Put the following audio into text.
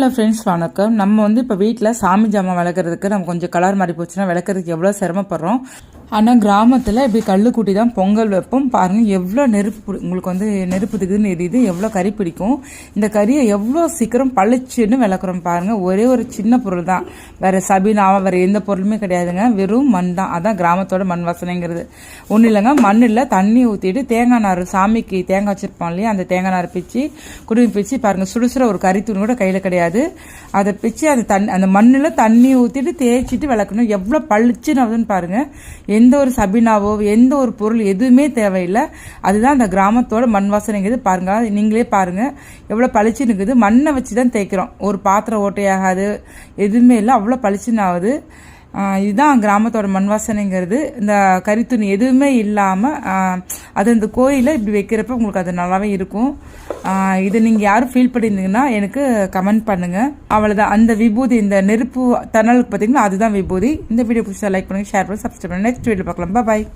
Hello friends வணக்கம். நம்ம வந்து இப்போ வீட்டில் சாமி ஜாமான் விளக்குறதுக்கு நம்ம கொஞ்சம் கலர் மாறி போச்சுன்னா விளக்குறதுக்கு எவ்வளோ சிரமப்படுறோம்? ஆனால் கிராமத்தில் இப்படி கல் கூட்டி தான் பொங்கல் வைப்போம். பாருங்கள் எவ்வளோ நெருப்பு பிடி- உங்களுக்கு வந்து நெருப்பு திகுதுன்னு எரியுது எவ்வளோ கறி பிடிக்கும். இந்த கறியை எவ்வளோ சீக்கிரம் பளிச்சுன்னு விளக்குறோம் பாருங்கள் ஒரே ஒரு சின்ன பொருள் தான். வேறு சபீனாவா வேறு எந்த பொருளுமே கிடையாதுங்க. வெறும் மண் தான். அதான் கிராமத்தோட மண் வாசனைங்கிறது. ஒன்றும் இல்லைங்க மண்ணில் தண்ணி ஊற்றிட்டு தேங்காய் நார் சாமிக்கு தேங்காய் வச்சிருப்போம் இல்லையா? அந்த தேங்காய் நார் பிச்சு குடுமி பிச்சு பாருங்கள் சுடுசுற ஒரு கறித்தூண் கூட கையில் கிடையாது. அதை பிச்சு அந்த தண்ணி அந்த மண்ணில் தண்ணி ஊற்றிட்டு தேய்ச்சிட்டு விளக்கணும். எவ்வளோ பளிச்சுன்னு ஆகுதுன்னு பாருங்கள் எந்த ஒரு சபினாவோ எந்த ஒரு பொருள் எதுவுமே தேவையில்லை. அதுதான் அந்த கிராமத்தோட மண் வாசனைங்கிறது. பாருங்க நீங்களே பாருங்க. எவ்வளோ பளிச்சுன்னு இருக்குது. மண்ணை வச்சு தான் தேய்க்கிறோம். ஒரு பாத்திரம் ஓட்டையாகாது எதுவுமே இல்லை. அவ்வளோ பளிச்சுன்னு ஆகுது. இதுதான் கிராமத்தோட மண் வாசனைங்கிறது. இந்த கறித்துணி எதுவுமே இல்லாமல் அது அந்த கோயிலில் இப்படி வைக்கிறப்ப உங்களுக்கு அது நல்லாவே இருக்கும். இதை இது நீங்கள் யாரும் ஃபீல் பண்ணியிருந்தீங்கன்னா எனக்கு கமெண்ட் பண்ணுங்கள் அவ்வளோதான் அந்த விபூதி இந்த நெருப்பு தணலுக்கு பார்த்தீங்கன்னா அதுதான் விபூதி. இந்த வீடியோ பிடிச்சா லைக் பண்ணுங்கள் ஷேர் பண்ணி சப்ஸ்கிரைப் பண்ணுங்கள் நெக்ஸ்ட் வீடியோ பார்க்கலாம். பாய்